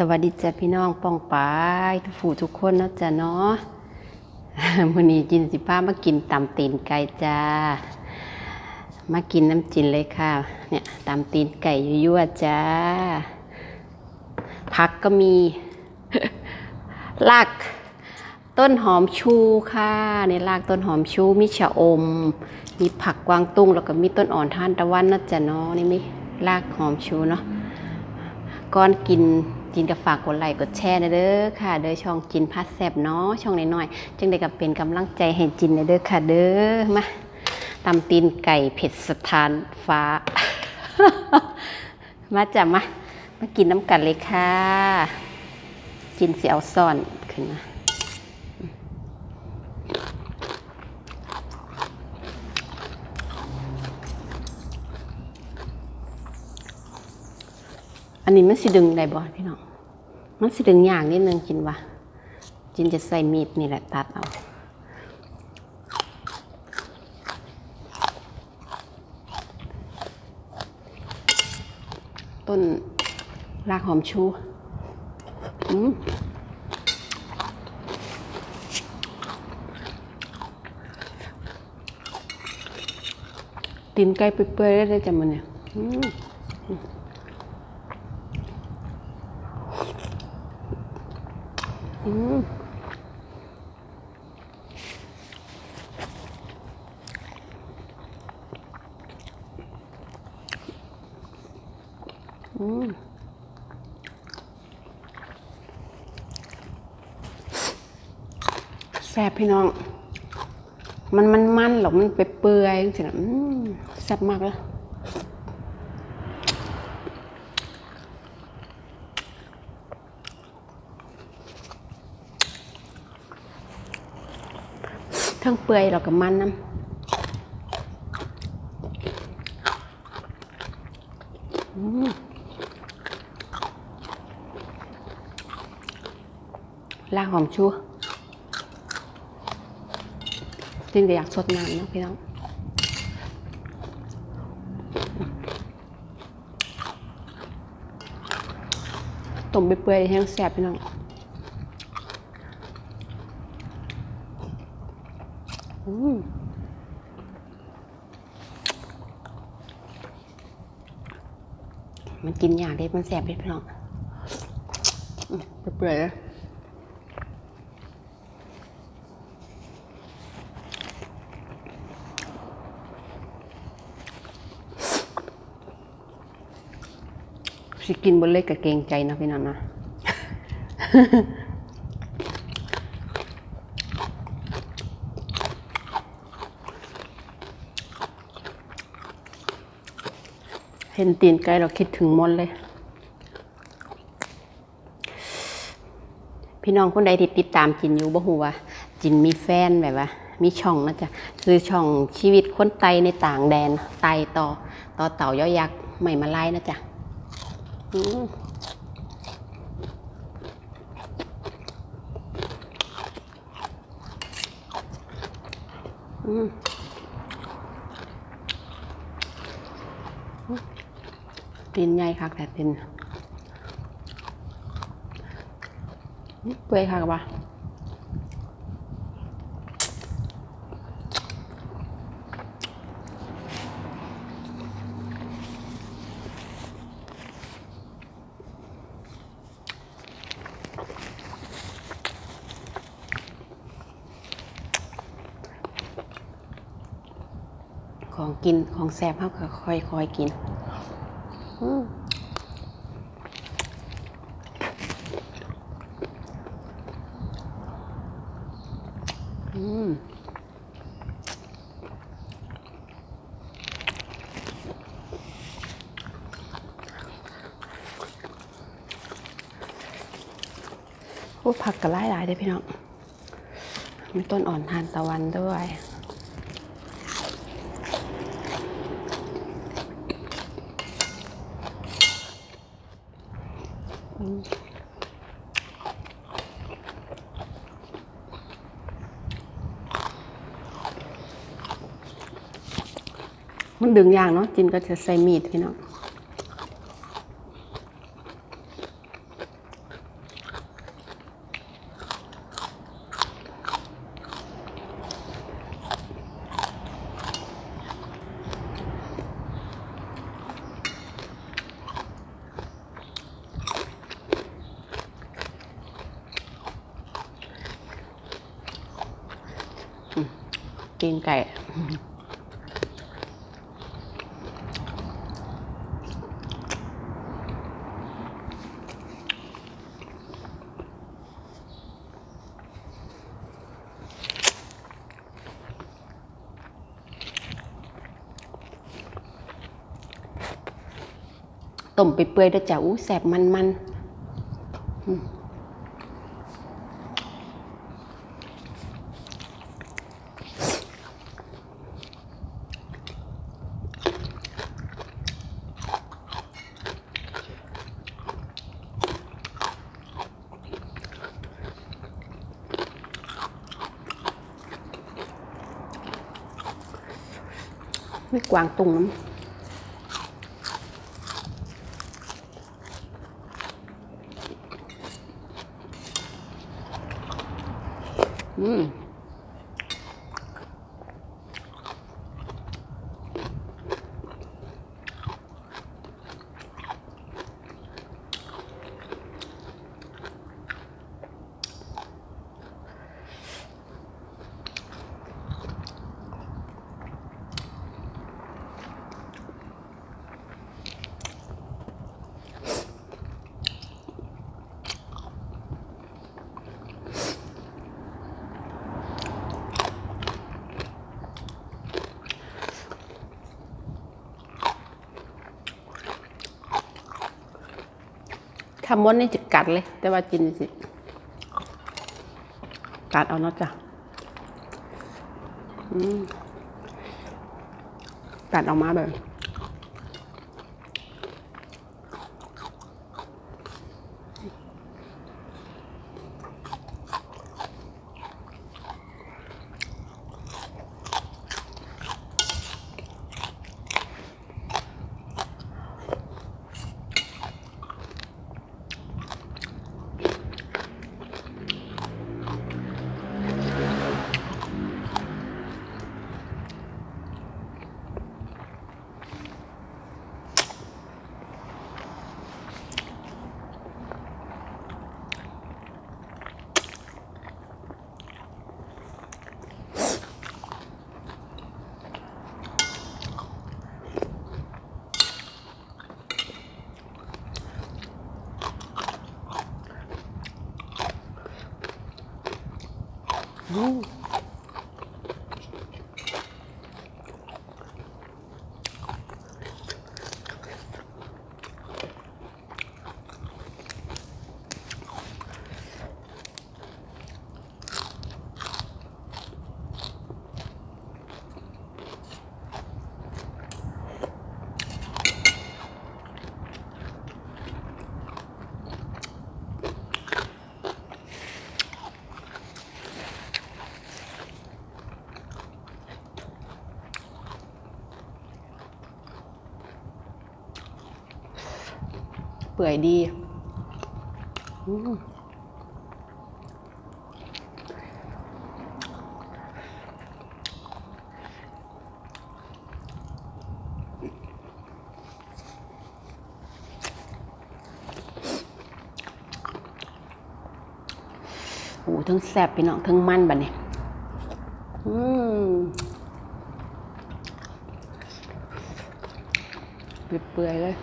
สวัสดีจ้ะพี่น้องป้องปายทุกผู้ทุกคนนาะจ้ะเนาะมื้อนี้จินสิพามากินตำตีนไก่จ้า มากินน้ำจินเลยค่ะ เนี่ยตำตีนไก่ยั่วๆจ้าผักก็มีรากต้นหอมชูค่ะในรากต้นหอมชูมีชะอม มีผักกวางตุ้งแล้วก็มีต้นอ่อนท่านตะวันนะจ๊ะเนาะนี่มีรากหอมชูเนาะก่อนกิน จินกับฝากกดไลค์กดแชร์นะเด้อค่ะ เด้อช่องจินพัดแซบเนาะช่องน้อยๆ จึงได้กับเป็นกำลังใจให้จินนะเด้อค่ะ เด้อมาตำตีนไก่เผ็ดสถานฟ้า มาจ้ะมามากินน้ำกันเลยค่ะกินเสียวซ่อนขึ้นมา อันนี้มันสิดึงได้บ่พี่น้องมันสิดึงอย่างนิดนึงกินวะจินจะใส่มีดนี่แหละตัดเอาต้นรากหอมชูอืมตีนไก่เปื่อยๆได้จ้ะมันเนี่ย อืมแซ่บพี่น้อง มันมันมันหรอกมันเปื่อยๆจังซี่นะแซ่บมากเลย ทั้งเปื่อยแล้วก็มันน้ำอืมรากหอมชูจริงแต่อยากสดน้ำนะพี่น้องต้มไปเปื่อยแห้งแซ่บพี่น้อง มมันกินอย่างเด็ดมันแซ่บเด็ดพี่น้องอืมเปื่อยๆเลยสิกินบนเล็กกับเกรงใจนะพี่น้องนะ เห็นตีนไก่เราคิดถึงมนเลย พี่น้องคนใดที่ติดตามจินอยู่บ่ฮู้ว่า จินมีแฟนแบบว่า มีช่องนะจ๊ะคือช่องชีวิตคนไตในต่างแดนไตต่อ ต่อเต่ายอยักษ์ไม่มาไล่นะจ๊ะอืมอืม ตีนใหญ่คักแต่ตีนเปื่อยคักปะของกินของแซ่บเขาก็ค่อยๆกิน อืมผักกระไล่หลายเลยพี่น้อง มีต้นอ่อนทานตะวันด้วย มันดึงยางเนาะจินก็จะใส่มีดพี่น้อง ตีนไก่ ต้มไปเปื่อยด้อจ้ะอู้แสบมันๆอืม กวางตุงน้ำอืม ทำมดนี่จะกัดเลย แต่ว่ากินสิกัดเอาเนาะจ้ะกัดออกมาแบบ เปื่อยดีอืมโอ้ทั้งแซ่บพี่น้องทั้งมันบัดเนี่ยอืมเปื่อยๆเลย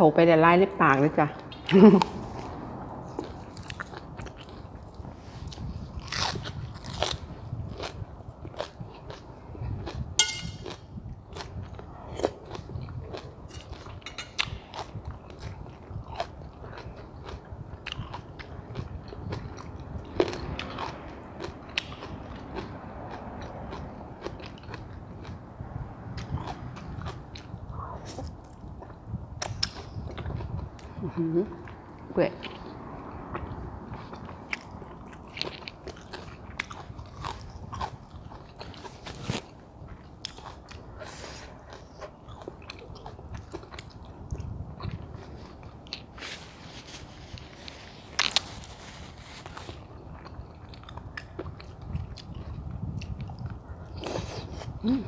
เขาไปแต่ไล่เล็บปากเลยจ้ะ 嗯哼哼贵嗯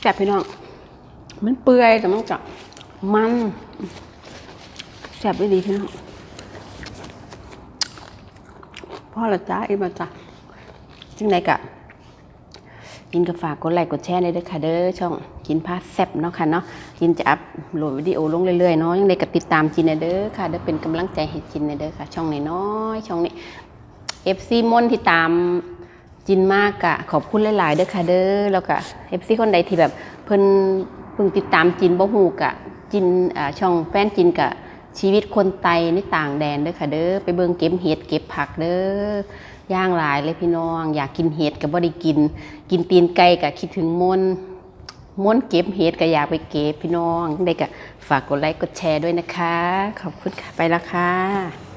แซ่บพี่น้อง มันเปื่อยแต่มันจะมันแซ่บได้ดีพี่น้องพ่อละจ้าอีมาจ้ะจึงไหนกะกินก็ฝากกดไลค์กดแชร์ในอยเด้อค่ะเด้อช่องกินพาแซ่บเนาะค่ะเนาะกินจะอัพโหลดวิดีโอลงเรื่อยๆเนาะยังไงก็ติดตามกินในเด้อค่ะเด้อเป็นกำลังใจให้กินในเด้อค่ะ ช่องน้อยๆช่องนี้ FC มนที่ตาม จินมากกะขอบคุณหลาย ๆ เด้อค่ะเด้อแล้วก็ FC คนใดที่แบบเพิ่นเพิ่งติดตามจินบ่ฮู้กะจินอ่าช่องแฟนจินกะชีวิตคนไตในต่างแดนเด้อค่ะเด้อไปเบิ่งเก็บเห็ดเก็บผักเด้อย่างหลายเลยพี่น้อง อยากกินเห็ดก็บ่ได้กิน กินตีนไก่ก็คิดถึงมนต์มนต์เก็บเห็ดก็อยากไปเก็บพี่น้องได้ก็ฝากกดไลค์กดแชร์ด้วยนะคะ ขอบคุณค่ะไปละค่ะ